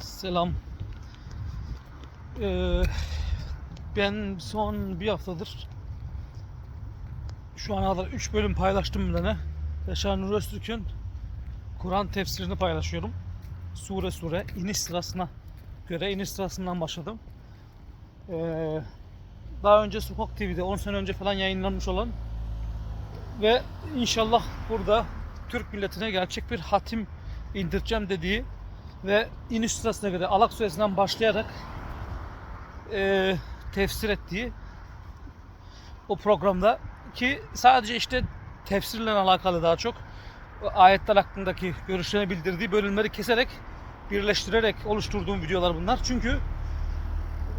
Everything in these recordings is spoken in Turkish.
Selam. Ee, ben son bir haftadır şu ana kadar 3 bölüm paylaştım bilene. Yaşar Nur Öztürk'ün Kur'an tefsirini paylaşıyorum. Sure sure iniş sırasına göre iniş sırasından başladım. Ee, daha önce Sokak TV'de 10 sene önce falan yayınlanmış olan ve inşallah burada Türk milletine gerçek bir hatim indireceğim dediği ve iniş sırasına göre Alak suresinden başlayarak e, tefsir ettiği o programda ki sadece işte tefsirle alakalı daha çok ayetler hakkındaki görüşlerini bildirdiği bölümleri keserek birleştirerek oluşturduğum videolar bunlar. Çünkü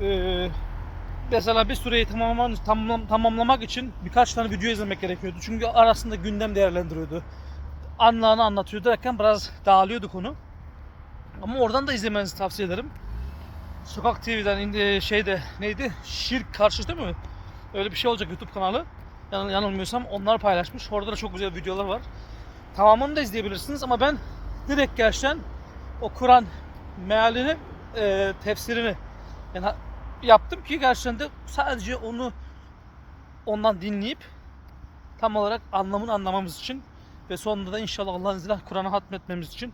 e, mesela bir süreyi tamamlamak, tamam, tamamlamak için birkaç tane video izlemek gerekiyordu. Çünkü arasında gündem değerlendiriyordu. Anlağını anlatıyordu derken biraz dağılıyordu konu. Ama oradan da izlemenizi tavsiye ederim. Sokak TV'den indi şeyde neydi? Şirk karşı değil mi? Öyle bir şey olacak YouTube kanalı. Yan, yanılmıyorsam onlar paylaşmış. Orada da çok güzel videolar var. Tamamını da izleyebilirsiniz ama ben direkt gerçekten o Kur'an mealini, e, tefsirini yani yaptım ki gerçekten de sadece onu ondan dinleyip tam olarak anlamını anlamamız için ve sonunda da inşallah Allah'ın izniyle Kur'an'ı hatmetmemiz için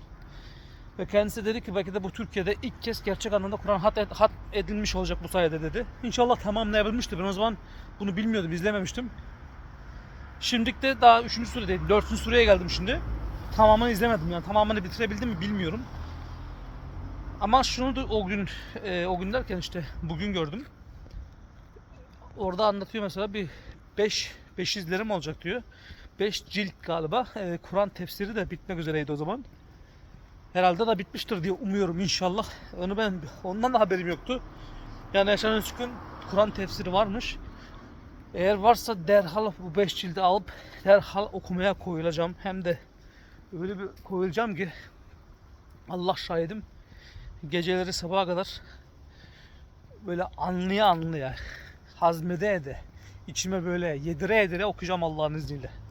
ve kendisi dedi ki belki de bu Türkiye'de ilk kez gerçek anlamda Kur'an hat, ed- hat edilmiş olacak bu sayede dedi. İnşallah tamamlayabilmiştir. Ben o zaman bunu bilmiyordum, izlememiştim. Şimdilik de daha 3. suredeydim. 4. sureye geldim şimdi. Tamamını izlemedim yani. Tamamını bitirebildim mi bilmiyorum. Ama şunu da o gün e, o gün derken işte bugün gördüm. Orada anlatıyor mesela bir 5 5 izlerim olacak diyor. 5 cilt galiba. E, Kur'an tefsiri de bitmek üzereydi o zaman. Herhalde da bitmiştir diye umuyorum inşallah. Onu ben ondan da haberim yoktu. Yani Yaşar Öztürk'ün Kur'an tefsiri varmış. Eğer varsa derhal bu 5 cildi alıp derhal okumaya koyulacağım. Hem de öyle bir koyulacağım ki Allah şahidim geceleri sabaha kadar böyle anlıya anlıya hazmede ede içime böyle yedire yedire okuyacağım Allah'ın izniyle.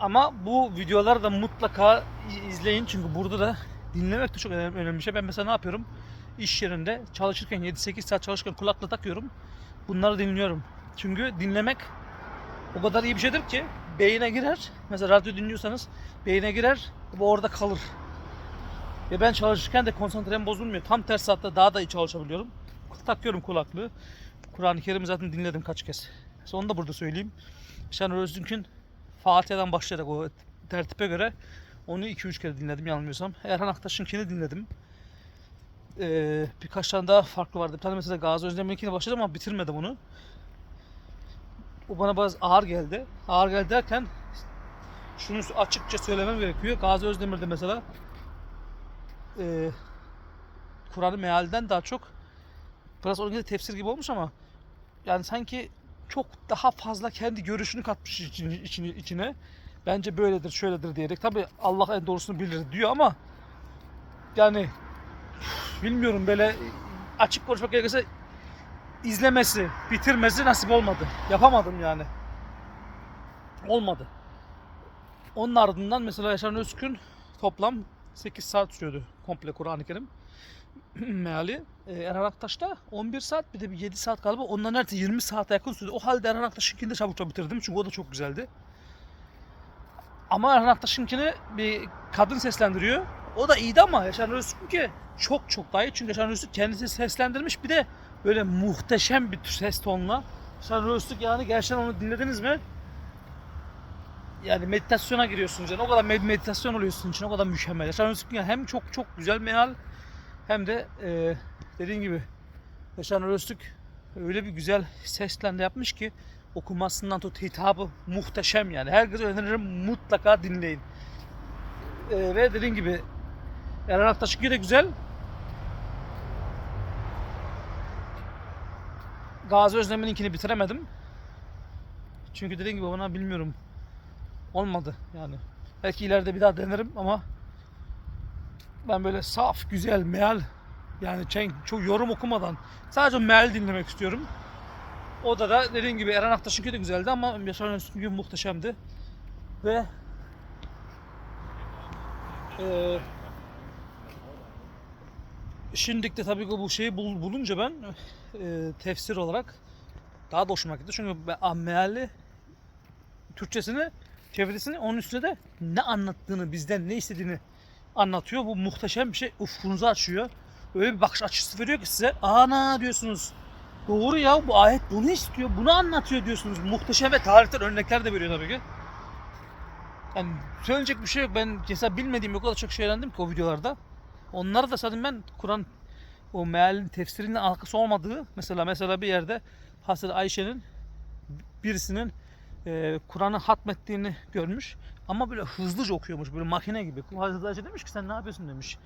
Ama bu videoları da mutlaka izleyin çünkü burada da dinlemek de çok önemli bir şey. Ben mesela ne yapıyorum? İş yerinde çalışırken 7-8 saat çalışırken kulaklık takıyorum. Bunları dinliyorum. Çünkü dinlemek o kadar iyi bir şeydir ki beyine girer. Mesela radyo dinliyorsanız beyine girer ve orada kalır. Ve ben çalışırken de konsantrem bozulmuyor. Tam ters saatte daha da iyi çalışabiliyorum. Takıyorum kulaklığı. Kur'an-ı Kerim'i zaten dinledim kaç kez. Mesela onu da burada söyleyeyim. Şenol Öztürk'ün Fatiha'dan başlayarak o tertipe göre onu 2-3 kere dinledim yanılmıyorsam. Erhan Aktaş'ınkini dinledim. Ee, birkaç tane daha farklı vardı. Bir tane mesela Gazi Özdemir'inkine başladım ama bitirmedim onu. O bana biraz ağır geldi. Ağır geldi derken şunu açıkça söylemem gerekiyor. Gazi Özdemir'de mesela e, Kur'an-ı mealden daha çok biraz onunki de tefsir gibi olmuş ama yani sanki çok daha fazla kendi görüşünü katmış içine, içine. Bence böyledir, şöyledir diyerek. Tabi Allah en doğrusunu bilir diyor ama yani bilmiyorum böyle açık konuşmak gerekirse izlemesi, bitirmesi nasip olmadı. Yapamadım yani. Olmadı. Onun ardından mesela Yaşar Özkün toplam 8 saat sürüyordu komple Kur'an-ı Kerim meali. Ee, Erhan Aktaş'ta 11 saat bir de bir 7 saat galiba. Ondan neredeyse 20 saate yakın sürdü. O halde Erhan Aktaş'ınkini de çabukça bitirdim çünkü o da çok güzeldi. Ama Erhan Aktaş'ınkini bir kadın seslendiriyor. O da iyiydi ama Yaşar Öztürk'ünki çok çok daha iyi. Çünkü Yaşar Öztürk kendisi seslendirmiş bir de böyle muhteşem bir ses tonla. Yaşar Öztürk yani gerçekten onu dinlediniz mi? Yani meditasyona giriyorsunuz yani o kadar med- meditasyon oluyorsun için o kadar mükemmel. Yaşar Öztürk yani hem çok çok güzel meal hem de e, dediğim gibi Yaşar Öztürk öyle bir güzel sesle de yapmış ki okumasından tut hitabı muhteşem yani. Herkese öneririm mutlaka dinleyin. E, ve dediğim gibi Eren Aktaş'ınki de güzel. Gazi Özdemir'inkini bitiremedim. Çünkü dediğim gibi bana bilmiyorum olmadı yani. Belki ileride bir daha denerim ama ben böyle saf, güzel, meal yani çok yorum okumadan sadece meal dinlemek istiyorum. O da da dediğim gibi Eren Aktaş'ınki de güzeldi ama Yaşar Öztürk'ünki muhteşemdi. Ve eee Şimdilik de tabii ki bu şeyi bul- bulunca ben e, tefsir olarak daha da hoşuma gitti. Çünkü ben- meali Türkçesini, çevirisini onun üstüne de ne anlattığını, bizden ne istediğini anlatıyor. Bu muhteşem bir şey. Ufkunuzu açıyor. Öyle bir bakış açısı veriyor ki size. Ana diyorsunuz. Doğru ya bu ayet bunu istiyor. Bunu anlatıyor diyorsunuz. Muhteşem ve tarihten örnekler de veriyor tabii ki. Yani söyleyecek bir şey yok. Ben mesela bilmediğim o kadar çok şey öğrendim ki o videolarda. Onları da zaten ben Kur'an o mealin tefsiriyle alakası olmadığı mesela mesela bir yerde Hazreti Ayşe'nin birisinin e, Kur'an'ı hatmettiğini görmüş ama böyle hızlıca okuyormuş böyle makine gibi. Hazreti demiş ki sen ne yapıyorsun demiş.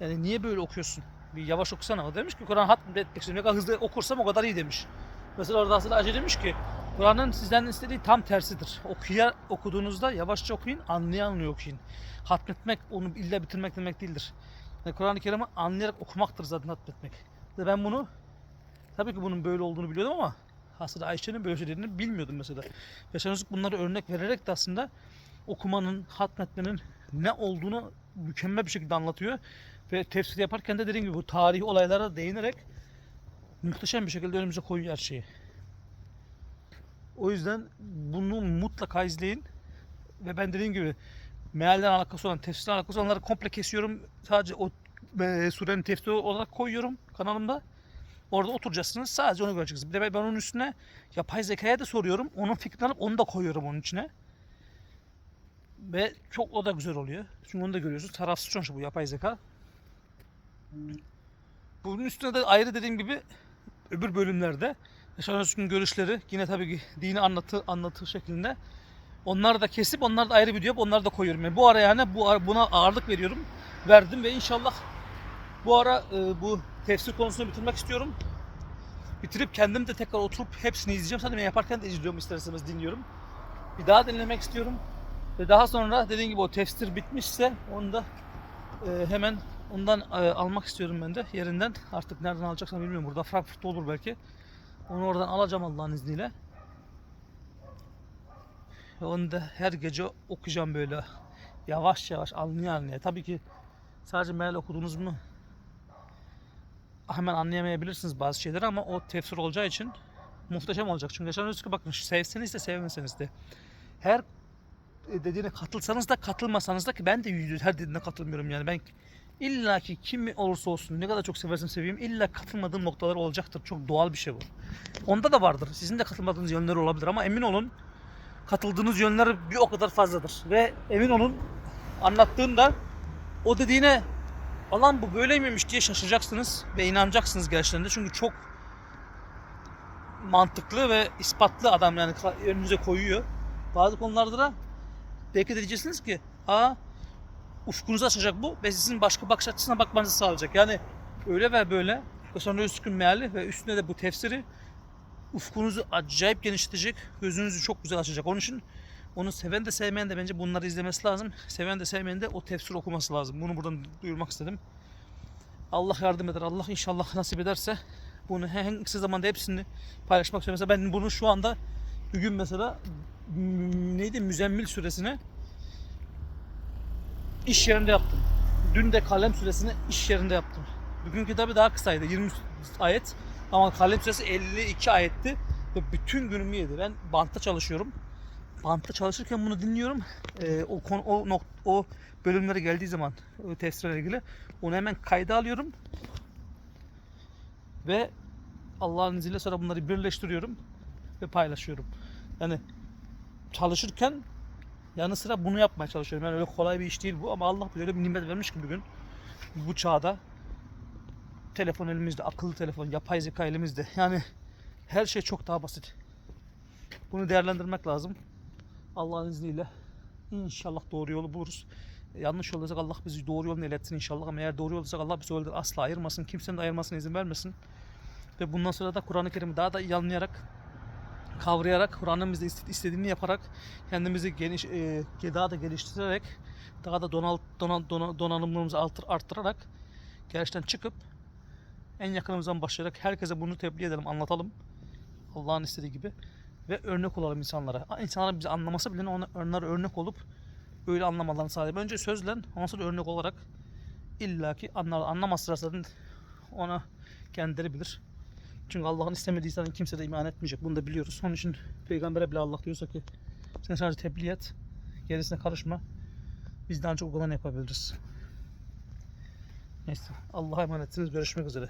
Yani niye böyle okuyorsun? Bir yavaş okusana. O demiş ki Kur'an hatmetmek istiyorum. Ne kadar hızlı okursam o kadar iyi demiş. Mesela orada Hazreti Ayşe demiş ki Kur'an'ın sizden istediği tam tersidir. Okuya, okuduğunuzda yavaşça okuyun, anlaya anlaya okuyun. Hatmetmek onu illa bitirmek demek değildir. Yani Kur'an-ı Kerim'i anlayarak okumaktır zaten hatmetmek. Ve ben bunu tabii ki bunun böyle olduğunu biliyordum ama aslında Ayşe'nin böyle söylediğini bilmiyordum mesela. Yaşar Öztürk bunları örnek vererek de aslında okumanın, hatmetmenin ne olduğunu mükemmel bir şekilde anlatıyor. Ve tefsir yaparken de dediğim gibi bu tarihi olaylara değinerek muhteşem bir şekilde önümüze koyuyor her şeyi. O yüzden bunu mutlaka izleyin. Ve ben dediğim gibi mealden alakası olan, tefsirle alakası olanları komple kesiyorum. Sadece o e, surenin tefsiri olarak koyuyorum kanalımda. Orada oturacaksınız. Sadece onu göreceksiniz. Bir de ben onun üstüne yapay zekaya da soruyorum. Onun fikrini alıp onu da koyuyorum onun içine. Ve çok o da güzel oluyor. Çünkü onu da görüyorsunuz. Tarafsız sonuçta bu yapay zeka. Bunun üstüne de ayrı dediğim gibi öbür bölümlerde Yaşar Özgün görüşleri yine tabii ki dini anlatı anlatı şeklinde onları da kesip onları da ayrı video yapıp onları da koyuyorum. Yani bu ara yani bu ara buna ağırlık veriyorum. Verdim ve inşallah bu ara e, bu tefsir konusunu bitirmek istiyorum. Bitirip kendim de tekrar oturup hepsini izleyeceğim. Zaten ben yaparken de izliyorum ister istemez dinliyorum. Bir daha dinlemek istiyorum. Ve daha sonra dediğim gibi o tefsir bitmişse onu da e, hemen ondan e, almak istiyorum ben de yerinden. Artık nereden alacaksam bilmiyorum. Burada Frankfurt'ta olur belki. Onu oradan alacağım Allah'ın izniyle. Ve onu da her gece okuyacağım böyle. Yavaş yavaş anlaya anlaya. Tabii ki sadece meal okudunuz mu hemen anlayamayabilirsiniz bazı şeyleri ama o tefsir olacağı için muhteşem olacak. Çünkü Yaşar Öztürk'ü bakın sevseniz de sevmeseniz de her dediğine katılsanız da katılmasanız da ki ben de yüz her dediğine katılmıyorum yani ben illa ki kim olursa olsun ne kadar çok seversem seveyim illa katılmadığım noktalar olacaktır. Çok doğal bir şey bu. Onda da vardır. Sizin de katılmadığınız yönleri olabilir ama emin olun katıldığınız yönler bir o kadar fazladır. Ve emin olun anlattığında o dediğine Alan bu böyle miymiş diye şaşıracaksınız ve inanacaksınız gerçekten de çünkü çok mantıklı ve ispatlı adam yani önünüze koyuyor. Bazı konularda da belki de diyeceksiniz ki aa ufkunuzu açacak bu ve sizin başka bakış açısına bakmanızı sağlayacak. Yani öyle ve böyle sonra üstün meali ve üstüne de bu tefsiri ufkunuzu acayip genişletecek, gözünüzü çok güzel açacak. Onun için onu seven de sevmeyen de bence bunları izlemesi lazım. Seven de sevmeyen de o tefsir okuması lazım. Bunu buradan duyurmak istedim. Allah yardım eder. Allah inşallah nasip ederse bunu en kısa zamanda hepsini paylaşmak istiyorum. Mesela ben bunu şu anda bugün mesela neydi Müzemmil suresini iş yerinde yaptım. Dün de kalem suresini iş yerinde yaptım. Bugünkü tabi daha kısaydı. 20 ayet. Ama kalem süresi 52 ayetti. Ve bütün günümü yedi. Ben bantta çalışıyorum bantta çalışırken bunu dinliyorum. Ee, o konu o nok o bölümlere geldiği zaman tefsirle ilgili onu hemen kayda alıyorum. Ve Allah'ın izniyle sonra bunları birleştiriyorum ve paylaşıyorum. Yani çalışırken yanı sıra bunu yapmaya çalışıyorum. Yani öyle kolay bir iş değil bu ama Allah böyle bir nimet vermiş ki bugün bu çağda telefon elimizde, akıllı telefon, yapay zeka elimizde. Yani her şey çok daha basit. Bunu değerlendirmek lazım. Allah'ın izniyle inşallah doğru yolu buluruz. Yanlış yoldaysak Allah bizi doğru yoluna iletsin inşallah. Ama eğer doğru yoldaysak Allah bizi yoldan asla ayırmasın. Kimsenin de ayırmasına izin vermesin. Ve bundan sonra da Kur'an-ı Kerim'i daha da iyi anlayarak, kavrayarak, Kur'an'ın bize iste- istediğini yaparak, kendimizi geniş, e, daha da geliştirerek, daha da donal, donal, donal, donanımlarımızı arttır, arttırarak gerçekten çıkıp en yakınımızdan başlayarak herkese bunu tebliğ edelim, anlatalım. Allah'ın istediği gibi ve örnek olalım insanlara. İnsanlar bizi anlaması bile ona, onlara örnek olup böyle anlamalarını sağlayalım. Önce sözle ondan sonra örnek olarak illaki anlar, anlamazsa zaten ona kendileri bilir. Çünkü Allah'ın istemediği zaten kimse de iman etmeyecek. Bunu da biliyoruz. Onun için peygambere bile Allah diyorsa ki sen sadece tebliğ et. Gerisine karışma. Biz de ancak o kadarını yapabiliriz. Neyse. Allah'a emanetsiniz. Görüşmek üzere.